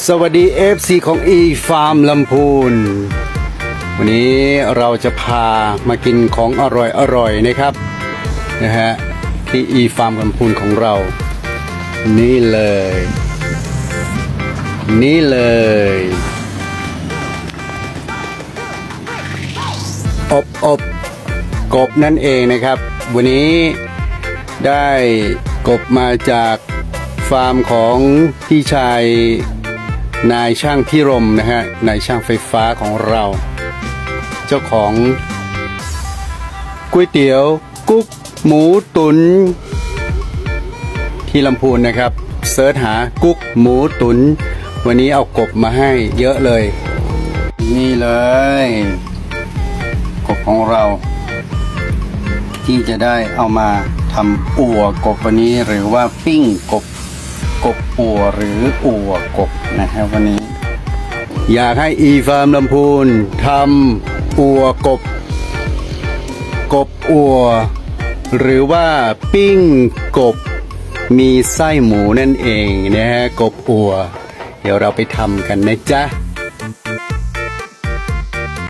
สวัสดี FC ของ e Farm ลำพูน วันนี้เราจะพามากินของอร่อยอร่อยนะครับนะฮะที่ e Farm ลำพูนของเรา นี่เลย นี่เลยอบอบกบนั่นเองนะครับ วันนี้ได้กบมาจากฟาร์มของพี่ชาย นายช่างพิรมนะฮะนายช่างไฟฟ้าของเรา เจ้าของก๋วยเตี๋ยว กุ๊กหมูตุน ที่ลำพูนนะครับเสิร์ชหากุ๊กหมูตุน วันนี้เอากบมาให้เยอะเลย นี่เลย กบของเรา ที่จะได้เอามาทำอั่วกบวันนี้หรือว่าปิ้งกบ กบอัวหรืออัวกบนะครับวันนี้ อยากให้อีฟาร์มลำพูนทำอัวกบ กบอัว หรือว่าปิ้งกบมีไส้หมูนั่นเองนะฮะกบอัว เดี๋ยวเราไปทำกันนะจ๊ะ